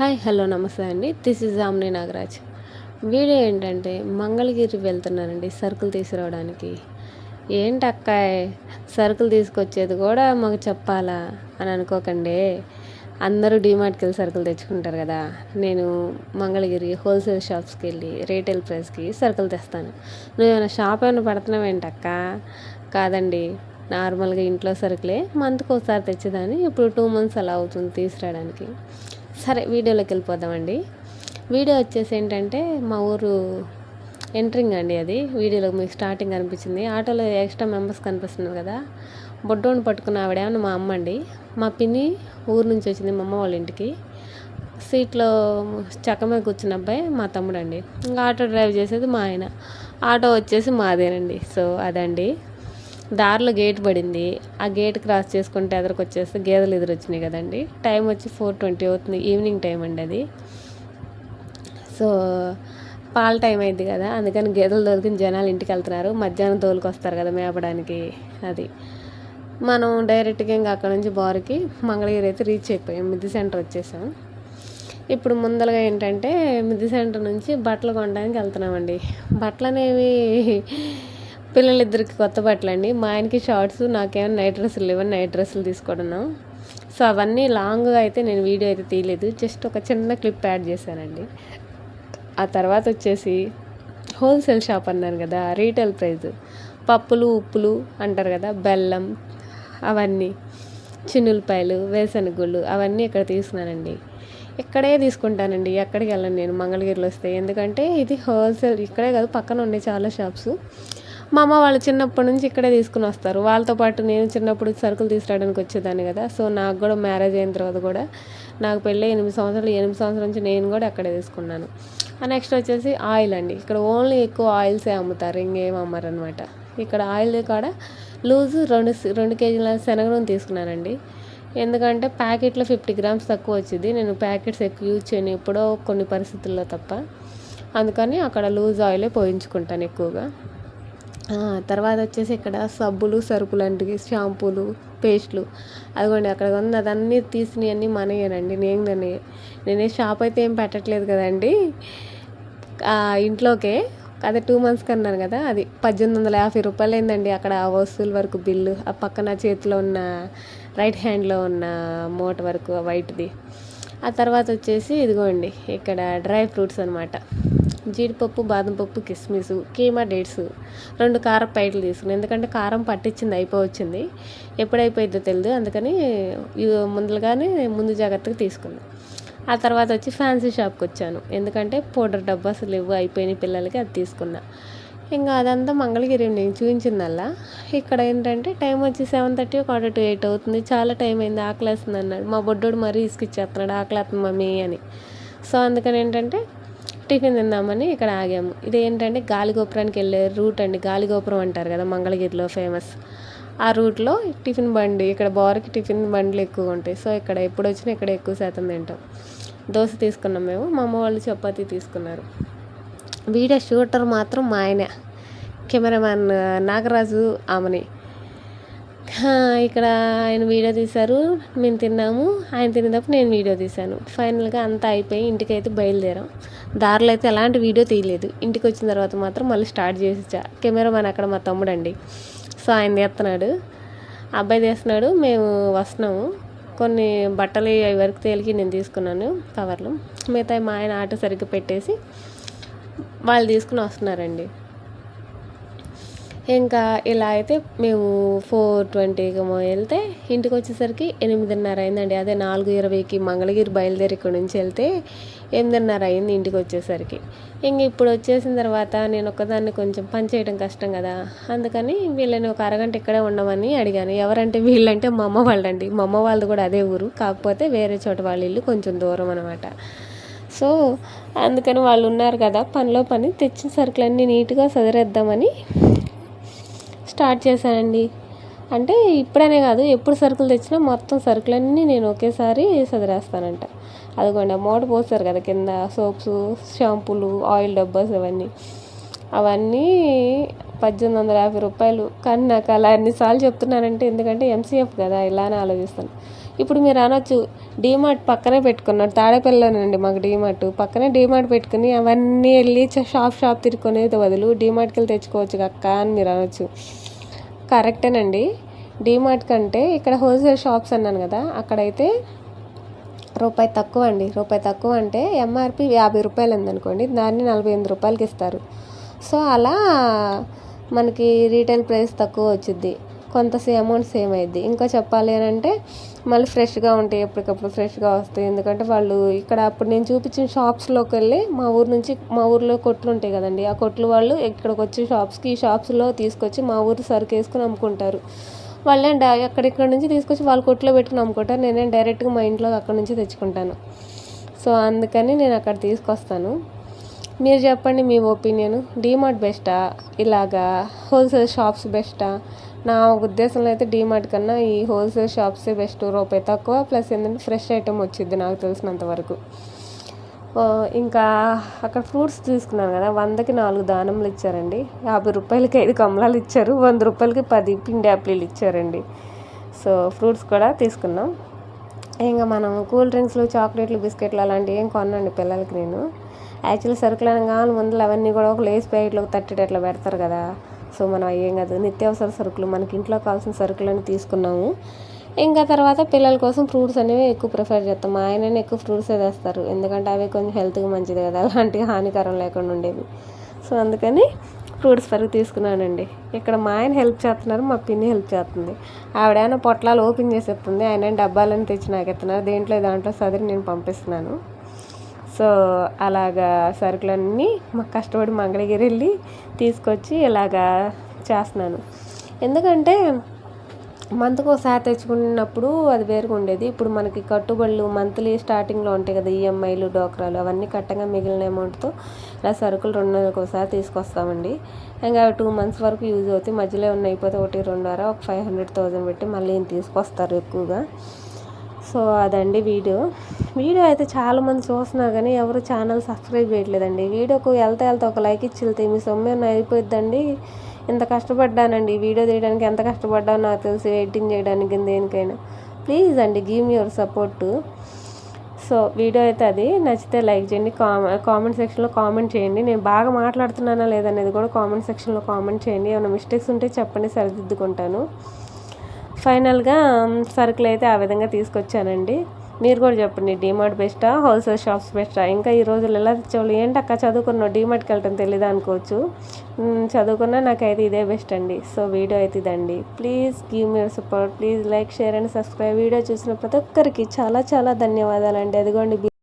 Hi hello నమస్తే అండి. This is ఆమ్ని నాగరాజ్ వీడియో ఏంటంటే మంగళగిరి వెళ్తున్నానండి సరుకులు తీసుకురావడానికి. ఏంటి అక్కాయ్ సరుకులు తీసుకొచ్చేది కూడా మాకు చెప్పాలా అని అనుకోకండి. అందరూ డిమార్ట్కి వెళ్ళి సరుకులు తెచ్చుకుంటారు కదా. నేను మంగళగిరి హోల్సేల్ షాప్స్కి వెళ్ళి రీటైల్ ప్రైస్కి సరుకులు తెస్తాను. నువ్వు ఏమైనా షాప్ ఏమైనా పడుతున్నావు ఏంటక్క కాదండి నార్మల్గా ఇంట్లో సరుకులే మంత్కి ఒకసారి తెచ్చేదాన్ని. ఇప్పుడు టూ మంత్స్ అలా అవుతుంది తీసుకురావడానికి. సరే వీడియోలోకి వెళ్ళిపోదామండి. వీడియో వచ్చేసి ఏంటంటే మా ఊరు ఎంట్రింగ్ అండి అది. వీడియోలో మీకు స్టార్టింగ్ అనిపించింది. ఆటోలో ఎక్స్ట్రా మెంబర్స్ కనిపిస్తున్నారు కదా. బొడ్డోని పట్టుకున్న ఆవిడేమన్నా మా అమ్మ అండి. మా పిన్ని ఊరు నుంచి వచ్చింది మా అమ్మ వాళ్ళ ఇంటికి. సీట్లో చక్క మీద కూర్చున్న అబ్బాయి మా తమ్ముడు అండి. ఇంకా ఆటో డ్రైవ్ చేసేది మా ఆయన. ఆటో వచ్చేసి మాదేనండి. సో అదండి. దారిలో గేట్ పడింది. ఆ గేట్ క్రాస్ చేసుకుంటే ఎదురుకు వచ్చేస్తే గేదెలు ఎదురు వచ్చినాయి కదండి. టైం వచ్చి ఫోర్ ట్వంటీ అవుతుంది. ఈవినింగ్ టైం అండి అది. సో పాల టైం అయింది కదా. అందుకని గేదెలు దొరికిన జనాలు ఇంటికి వెళ్తున్నారు. మధ్యాహ్నం తోలుకు వస్తారు కదా మేపడానికి అది. మనం డైరెక్ట్గా ఇంకా అక్కడ నుంచి బారుకి మంగళగిరి అయితే రీచ్ అయిపోయాం. మిద్ది సెంటర్ వచ్చేసాం. ఇప్పుడు ముందరగా ఏంటంటే మిద్ది సెంటర్ నుంచి బట్టలు కొనడానికి వెళ్తున్నామండి. బట్టలు అనేవి పిల్లలిద్దరికి కొత్త బట్టలు అండి మా ఆయనకి షార్ట్స్ నాకేమైనా నైట్ డ్రెస్సులు లేవని నైట్ డ్రెస్సులు తీసుకుంటున్నాం సో అవన్నీ లాంగ్గా అయితే నేను వీడియో అయితే తీయలేదు. జస్ట్ ఒక చిన్న క్లిప్ యాడ్ చేశానండి. ఆ తర్వాత వచ్చేసి హోల్సేల్ షాప్ అన్నాను కదా రీటైల్ ప్రైస్. పప్పులు ఉప్పులు అంటారు కదా బెల్లం అవన్నీ చిన్నులపాయలు వేసనగుళ్ళు అవన్నీ ఇక్కడ తీసుకున్నానండి. ఇక్కడే తీసుకుంటానండి. ఎక్కడికి వెళ్ళను నేను మంగళగిరిలో వస్తే. ఎందుకంటే ఇది హోల్సేల్ ఇక్కడే కాదు పక్కన ఉండే చాలా షాప్స్. మా అమ్మ వాళ్ళు చిన్నప్పటి నుంచి ఇక్కడే తీసుకుని వస్తారు. వాళ్ళతో పాటు నేను చిన్నప్పుడు సరుకులు తీసుకురావడానికి వచ్చేదాన్ని కదా. సో నాకు కూడా మ్యారేజ్ అయిన తర్వాత కూడా నాకు పెళ్ళి ఎనిమిది సంవత్సరాలు ఎనిమిది సంవత్సరాల నుంచి నేను కూడా అక్కడే తీసుకున్నాను. నెక్స్ట్ వచ్చేసి ఆయిల్ అండి. ఇక్కడ ఓన్లీ ఎక్కువ ఆయిల్సే అమ్ముతారు ఇంకేం అమ్మరు అనమాట ఇక్కడ ఆయిల్ కాడ లూజు రెండు రెండు కేజీల శనగలను తీసుకున్నానండి. ఎందుకంటే ప్యాకెట్లో ఫిఫ్టీ గ్రామ్స్ తక్కువ వచ్చింది. నేను ప్యాకెట్స్ ఎక్కువ యూజ్ చేయను ఎప్పుడో కొన్ని పరిస్థితుల్లో తప్ప. అందుకని అక్కడ లూజ్ ఆయిలే పోయించుకుంటాను ఎక్కువగా. తర్వాత వచ్చేసి ఇక్కడ సబ్బులు సరుకులు లాంటివి షాంపూలు పేస్ట్లు. అదిగోండి అక్కడ ఉంది అదన్నీ తీసినవన్నీ మనయేనండి నేను దాన్ని నేనే షాప్ అయితే ఏం పెట్టట్లేదు కదండి. ఇంట్లోకే. అదే టూ మంత్స్కి అన్నాను కదా అది పద్దెనిమిది వందల యాభై రూపాయలు అయిందండి అక్కడ ఆ వస్తువుల వరకు బిల్లు. ఆ పక్కన చేతిలో ఉన్న రైట్ హ్యాండ్లో ఉన్న మూట వరకు వైట్ది. ఆ తర్వాత వచ్చేసి ఇదిగోండి ఇక్కడ డ్రై ఫ్రూట్స్ అనమాట జీడిపప్పు బాదం పప్పు కిస్మిస్ కీమా డేట్స్ రెండు కారం పైట్లు తీసుకున్నాను. ఎందుకంటే కారం పట్టించింది అయిపోవచ్చింది. ఎప్పుడైపోయిద్దో తెలియదు అందుకని ముందుగానే ముందు జాగ్రత్తగా తీసుకున్నాను. ఆ తర్వాత వచ్చి ఫ్యాన్సీ షాప్కి వచ్చాను. ఎందుకంటే పౌడర్ డబ్బాస్ లేవు అయిపోయినాయి పిల్లలకి అది తీసుకున్నా. ఇంకా అదంతా మంగళగిరి నేను చూపించిందల్లా. ఇక్కడ ఏంటంటే టైం వచ్చి seven thirty quarter to eight అవుతుంది. చాలా టైం అయింది ఆకలేస్తుంది అన్నాడు. మా బొడ్డోడు మరీ ఇసుకిచ్చేస్తున్నాడు ఆకలేస్తుంది మమ్మీ అని. సో అందుకని ఏంటంటే టిఫిన్ తిందామని ఇక్కడ ఆగాము. ఇది ఏంటంటే గాలిగోపురానికి వెళ్ళే రూట్ అండి. గాలిగోపురం అంటారు కదా మంగళగిరిలో ఫేమస్. ఆ రూట్లో టిఫిన్ బండి ఇక్కడ బోర్కి టిఫిన్ బండ్లు ఎక్కువ ఉంటాయి. సో ఇక్కడ ఎప్పుడు వచ్చినా ఇక్కడ ఎక్కువ శాతం తింటాం. దోశ తీసుకున్నాం మేము. మా అమ్మ వాళ్ళు చపాతీ తీసుకున్నారు. వీడియో షూటర్ మాత్రం మా ఆయన. కెమెరామ్యాన్ నాగరాజు ఆమెని. ఇక్కడ ఆయన వీడియో తీశారు మేము తిన్నాము. ఆయన తినేటప్పుడు నేను వీడియో తీశాను. ఫైనల్గా అంతా అయిపోయి ఇంటికి అయితే బయలుదేరాం. దారిలో అయితే ఎలాంటి వీడియో తీయలేదు. ఇంటికి వచ్చిన తర్వాత మాత్రం మళ్ళీ స్టార్ట్ చేసిచ్చా కెమెరామెన్ అక్కడ మా తమ్ముడు అండి సో ఆయన తీస్తున్నాడు. అబ్బాయి తీస్తున్నాడు మేము వస్తున్నాము. కొన్ని బట్టలు అవి వరకు తేలికి నేను తీసుకున్నాను కవర్లు. మిగతా మా ఆయన ఆటో సరిగ్గా పెట్టేసి వాళ్ళు తీసుకుని వస్తున్నారండి. ఇంకా ఇలా అయితే మేము ఫోర్ ట్వంటీకి వెళ్తే ఇంటికి వచ్చేసరికి ఎనిమిదిన్నర అయిందండి. అదే నాలుగు ఇరవైకి మంగళగిరి బయలుదేరి ఇక్కడ నుంచి వెళ్తే ఎనిమిదిన్నర అయింది ఇంటికి వచ్చేసరికి. ఇంక ఇప్పుడు వచ్చేసిన తర్వాత నేను ఒక్కదాన్ని కొంచెం పని చేయడం కష్టం కదా. అందుకని వీళ్ళని ఒక అరగంట ఇక్కడే ఉండమని అడిగాను. ఎవరంటే వీళ్ళంటే మా అమ్మ వాళ్ళండి. మా అమ్మ వాళ్ళది కూడా అదే ఊరు. కాకపోతే వేరే చోట వాళ్ళ ఇల్లు కొంచెం దూరం అనమాట సో అందుకని వాళ్ళు ఉన్నారు కదా పనిలో పని తెచ్చిన సరుకులన్నీ నీట్గా సదిరేద్దామని స్టార్ట్ చేశానండి. అంటే ఇప్పుడనే కాదు ఎప్పుడు సరుకులు తెచ్చినా మొత్తం సరుకులన్నీ నేను ఒకేసారి సదిరేస్తానంట. అదిగోండి మూట పోస్తారు కదా కింద సోప్స్ షాంపూలు ఆయిల్ డబ్బాస్ అవన్నీ. అవన్నీ పద్దెనిమిది వందల యాభై రూపాయలు. కానీ నాకు అలా ఎన్నిసార్లు చెప్తున్నానంటే ఎందుకంటే ఎంసీఎఫ్ కదా ఇలానే ఆలోచిస్తాను. ఇప్పుడు మీరు అనొచ్చు డీమార్ట్ పక్కనే పెట్టుకున్నాడు తాడేపల్లిలోనండి మాకు డీమార్ట్ పక్కనే డీమార్ట్ పెట్టుకుని అవన్నీ వెళ్ళి షాప్ షాప్ తిరుక్కునేది బదులు డీమార్ట్కి వెళ్ళి తెచ్చుకోవచ్చు అక్క అని మీరు అనొచ్చు. కరెక్టేనండి. డీమార్ట్ కంటే ఇక్కడ హోల్సేల్ షాప్స్ అన్నాను కదా అక్కడైతే రూపాయి తక్కువ అండి. రూపాయి తక్కువ అంటే ఎంఆర్పి యాభై రూపాయలు ఉందనుకోండి దాన్ని నలభై ఎనిమిది రూపాయలకి ఇస్తారు. సో అలా మనకి రీటైల్ ప్రైస్ తక్కువ వచ్చింది కొంత అమౌంట్ సేమ్ అయ్యిద్ది ఇంకా చెప్పాలి అని అంటే మళ్ళీ ఫ్రెష్గా ఉంటాయి ఎప్పటికప్పుడు ఫ్రెష్గా వస్తాయి. ఎందుకంటే వాళ్ళు ఇక్కడ అప్పుడు నేను చూపించిన షాప్స్లోకి వెళ్ళి మా ఊరు నుంచి మా ఊర్లో కొట్లు ఉంటాయి కదండి. ఆ కొట్లు వాళ్ళు ఇక్కడికి వచ్చి షాప్స్కి ఈ షాప్స్లో తీసుకొచ్చి మా ఊరు సరుకు వేసుకుని అమ్ముకుంటారు. వాళ్ళే అక్కడిక్కడ నుంచి తీసుకొచ్చి వాళ్ళ కొట్లో పెట్టుకుని అమ్ముకుంటారు. నేనే డైరెక్ట్గా మా ఇంట్లో అక్కడ నుంచి తెచ్చుకుంటాను. సో అందుకని నేను అక్కడ తీసుకొస్తాను. మీరు చెప్పండి మీ ఒపీనియన్. డీమార్ట్ బెస్టా? ఇలాగా హోల్సేల్ షాప్స్ బెస్టా? నా ఉద్దేశంలో అయితే డీమార్ట్ కన్నా ఈ హోల్సేల్ షాప్సే బెస్ట్ రూపాయి తక్కువ. ప్లస్ ఏంటంటే ఫ్రెష్ ఐటమ్ వచ్చింది నాకు తెలిసినంత వరకు. ఇంకా అక్కడ ఫ్రూట్స్ తీసుకున్నాను కదా వందకి నాలుగు దానములు ఇచ్చారండి. యాభై రూపాయలకి ఐదు కమలాలు ఇచ్చారు వంద రూపాయలకి పది పిండి యాప్లీలు ఇచ్చారండి. సో ఫ్రూట్స్ కూడా తీసుకున్నాం. ఇంకా మనం కూల్ డ్రింక్స్లు చాక్లెట్లు బిస్కెట్లు అలాంటివి ఏం కొనండి పిల్లలకి నేను. యాక్చువల్లీ సరుకులు అనగా ముందు అవన్నీ కూడా ఒక లేస్ ప్యాకెట్లో తట్టేటి అట్లా పెడతారు కదా. సో మనం అయ్యేం కాదు. నిత్యావసర సరుకులు మనకి ఇంట్లో కావాల్సిన సరుకులని తీసుకున్నాము. ఇంకా తర్వాత పిల్లల కోసం ఫ్రూట్స్ అనేవి ఎక్కువ ప్రిఫర్ చేస్తాం. మా ఆయన ఎక్కువ ఫ్రూట్సే తెస్తారు. ఎందుకంటే అవి కొంచెం హెల్త్కి మంచిది కదా. అలాంటి హానికరం లేకుండా ఉండేవి. సో అందుకని ఫ్రూట్స్ వరకు తీసుకున్నానండి. ఇక్కడ మా ఆయన హెల్ప్ చేస్తున్నారు మా పిన్ని హెల్ప్ చేస్తుంది. ఆవిడేమో పొట్లాలు ఓపెన్ చేసేస్తుంది ఆయన డబ్బాలను తెచ్చి నాకు ఎత్తున్నారు దేంట్లో దాంట్లో సదిరి నేను పంపిస్తున్నాను. సో అలాగా సరుకులన్నీ మాకు కష్టపడి మంగళగిరి వెళ్ళి తీసుకొచ్చి ఇలాగా చేస్తున్నాను. ఎందుకంటే మంత్కి ఒకసారి తెచ్చుకున్నప్పుడు అది వేరుగా ఉండేది. ఇప్పుడు మనకి కట్టుబడులు మంత్లీ స్టార్టింగ్లో ఉంటాయి కదా ఈఎంఐలు డోక్రాలు అవన్నీ కట్టగా మిగిలిన అమౌంట్తో ఇలా సరుకులు రెండు నెలలకు ఒకసారి తీసుకొస్తామండి. ఇంకా టూ మంత్స్ వరకు యూజ్ అవుతాయి. మధ్యలో ఉన్న అయిపోతే ఒకటి రెండున్నర ఒక ఫైవ్ హండ్రెడ్ థౌజండ్ పెట్టి మళ్ళీ తీసుకొస్తారు ఎక్కువగా. సో అదండి వీడియో. వీడియో అయితే చాలామంది చూస్తున్నారు కానీ ఎవరు ఛానల్ సబ్స్క్రైబ్ చేయట్లేదండి. వీడియోకు వెళ్తే వెళ్తే ఒక లైక్ ఇచ్చి వెళ్తే మీ సొమ్మేమో అయిపోద్దండి ఇంత కష్టపడ్డానండి వీడియో తీయడానికి ఎంత కష్టపడ్డానో నాకు తెలిసి ఎడిటింగ్ చేయడానికి దేనికైనా. ప్లీజ్ అండి give me your support. So video అయితే అది. నచ్చితే లైక్ చేయండి కామె కామెంట్ సెక్షన్లో కామెంట్ చేయండి. నేను బాగా మాట్లాడుతున్నానా లేదనేది కూడా కామెంట్ సెక్షన్లో కామెంట్ చేయండి. ఏమైనా మిస్టేక్స్ ఉంటే చెప్పండి సరిదిద్దుకుంటాను. ఫైనల్గా సరుకులు అయితే ఆ విధంగా తీసుకొచ్చానండి. మీరు కూడా చెప్పండి డీమార్ట్ బెస్టా హోల్సేల్ షాప్స్ బెస్టా? ఇంకా ఈ రోజులు ఎలా తెచ్చేవాళ్ళు? ఏంటి అక్క చదువుకున్నావు డీమార్ట్కి వెళ్ళటం తెలియదు అనుకోవచ్చు. చదువుకున్నా నాకైతే ఇదే బెస్ట్ అండి. సో వీడియో అయితే ఇదండి. Please give me support. Please like share and subscribe. Video చూసిన ప్రతి ఒక్కరికి చాలా చాలా ధన్యవాదాలండి. అదిగోండి